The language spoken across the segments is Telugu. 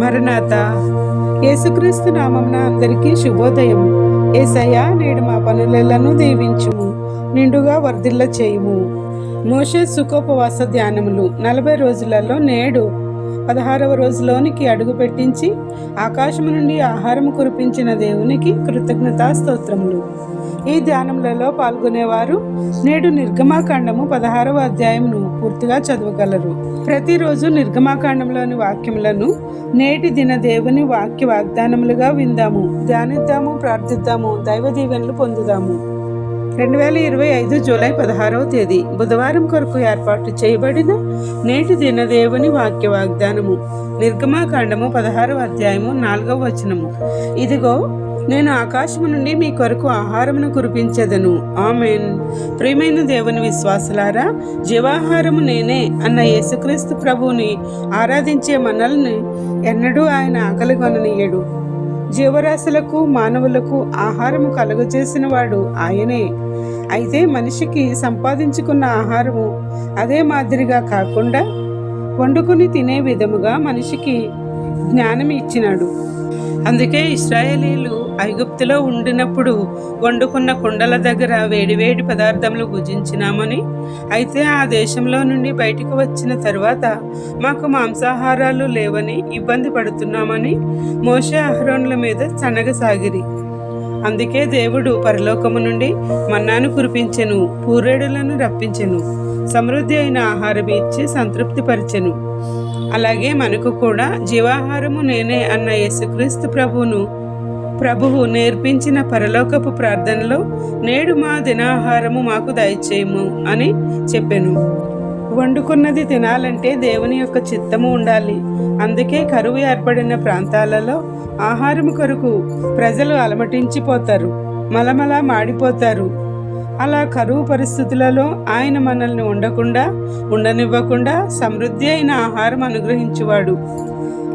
మరణాత. యేసుక్రీస్తు నామమున అందరికీ శుభోదయం. ఏసయ్యా నేడు మా పనులను దీవించుము నిండుగా వర్ధిల్ల చేయుము. మోషే సుఖోపవాస ధ్యానములు నలభై రోజులలో నేడు పదహారవ రోజులోనికి అడుగు పెట్టించి ఆకాశము నుండి ఆహారం కురిపించిన దేవునికి కృతజ్ఞతా స్తోత్రములు ఈ ధ్యానములలో పాల్గొనేవారు. నేడు నిర్గమాకాండము పదహారవ అధ్యాయమును పూర్తిగా చదవగలరు. ప్రతిరోజు నిర్గమాకాండంలోని వాక్యములను నేటి దిన దేవుని వాక్య వాగ్దానములుగా విందాము. ధ్యానిద్దాము ప్రార్థిద్దాము దైవ దీవెనలు పొందుదాము. రెండు వేల ఇరవై ఐదు జూలై పదహారవ తేదీ బుధవారం కొరకు ఏర్పాటు చేయబడిన నేటి దిన దేవుని వాక్య వాగ్దానము. నిర్గమాకాండము పదహారవ అధ్యాయము నాలుగవ వచనము. ఇదిగో నేను ఆకాశము నుండి మీ కొరకు ఆహారమును కురిపించదను. ఆమెన్. ప్రియమైన దేవుని విశ్వాసులారా జీవాహారము నేనే అన్న యేసుక్రీస్తు ప్రభువుని ఆరాధించే మనల్ని ఎన్నడూ ఆయన ఆకలిగొననీయడు జీవరాశులకు మానవులకు ఆహారము కలుగజేసిన వాడు ఆయనే. అయితే మనిషికి సంపాదించుకున్న ఆహారము అదే మాదిరిగా కాకుండా వండుకొని తినే విధముగా మనిషికి జ్ఞానం ఇచ్చినాడు. అందుకే ఇస్రాయేలీలు ఐగుప్తులో ఉండినప్పుడు వండుకున్న కుండల దగ్గర వేడివేడి పదార్థములు భుజించినామని. అయితే ఆ దేశంలో నుండి బయటకు వచ్చిన తర్వాత మాకు మాంసాహారాలు లేవని ఇబ్బంది పడుతున్నామని మోషే అహరోన్ల మీద చనగసాగిరి అందుకే దేవుడు పరలోకము నుండి మన్నాను కురిపించెను పూరేడులను రప్పించెను సమృద్ధి అయిన ఆహారం ఇచ్చి సంతృప్తిపరిచెను. అలాగే మనకు కూడా జీవాహారము నేనే అన్న యేసుక్రీస్తు ప్రభువును ప్రభువు నేర్పించిన పరలోకపు ప్రార్థనలో నేడు మా దినాహారము మాకు దయచేయము అని చెప్పాను. వండుకున్నది తినాలంటే దేవుని యొక్క చిత్తము ఉండాలి. అందుకే కరువు ఏర్పడిన ప్రాంతాలలో ఆహారం కొరకు ప్రజలు అలమటించిపోతారు. మలమల మాడిపోతారు. అలా కరువు పరిస్థితులలో ఆయన మనల్ని ఉండకుండా ఉండనివ్వకుండా సమృద్ధి అయిన ఆహారం అనుగ్రహించువాడు.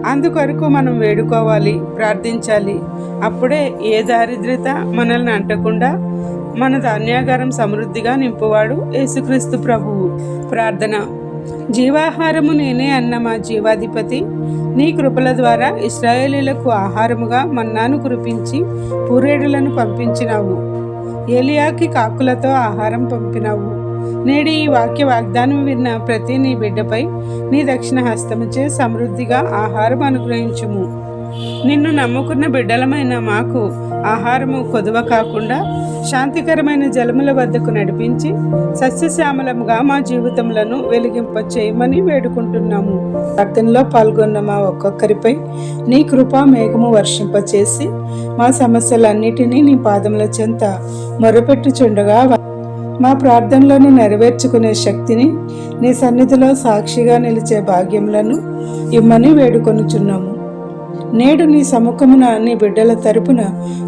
అందుకొరకు మనం వేడుకోవాలి ప్రార్థించాలి. అప్పుడే ఏ దారిద్రత మనల్ని అంటకుండా మన ధాన్యాగారం సమృద్ధిగా నింపువాడు యేసుక్రీస్తు ప్రభువు. ప్రార్థన. జీవాహారము నేనే అన్న మా జీవాధిపతి నీ కృపల ద్వారా ఇస్రాయేలీలకు ఆహారముగా మన్నాను కురిపించి పూరేడులను పంపించినావు. ఏలియాకి కాకులతో ఆహారం పంపినావు. నేడు ఈ వాక్య వాగ్దానం విన్న ప్రతి నీ బిడ్డపై నీ దక్షిణ హస్తముచే సమృద్ధిగా ఆహారం అనుగ్రహించుము. నిన్ను నమ్ముకున్న బిడ్డలమైన మాకు ఆహారము కొదువ కాకుండా శాంతికరమైన జలముల వద్దకు నడిపించి సస్యశ్యామలముగా మా జీవితములను వెలిగింప చేయమని వేడుకుంటున్నాము. ప్రార్థనలో పాల్గొన్న మా ఒక్కొక్కరిపై నీ కృపా మేఘము వర్షింపచేసి మా సమస్యలన్నిటినీ నీ పాదముల చెంత మొరపెట్టుచుండగా మా ప్రార్థనలను నెరవేర్చుకునే శక్తిని నీ సన్నిధిలో సాక్షిగా నిలిచే భాగ్యములను ఇమ్మని వేడుకొనుచున్నాము. నేడు నీ సముఖమున నీ బిడ్డల తరపున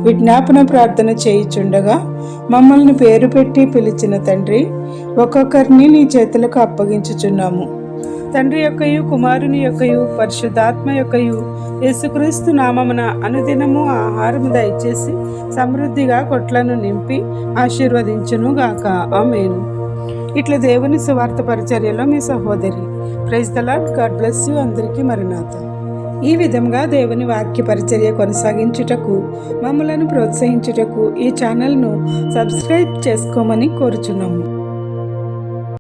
విజ్ఞాపన ప్రార్థన చేయుచుండగా మమ్మల్ని పేరు పెట్టి పిలిచిన తండ్రి ఒక్కొక్కరిని నీ చేతులకు అప్పగించుచున్నాము. తండ్రి యొక్కయు కుమారుని యొక్కయు పరిశుద్ధాత్మ యొక్కయు యేసుక్రీస్తు నామమున అనుదినము ఆహారము దయచేసి సమృద్ధిగా కొట్లను నింపి ఆశీర్వదించును గాక ఆమెను. ఇట్లా దేవుని సువార్త పరిచర్యలో మీ సహోదరి. Praise the Lord God bless you అందరికీ మరినాథ ఈ విధంగా దేవుని వాక్య పరిచర్య కొనసాగించుటకు మమ్మలను ప్రోత్సహించుటకు ఈ ఛానల్ను సబ్స్క్రైబ్ చేసుకోమని కోరుచున్నాము.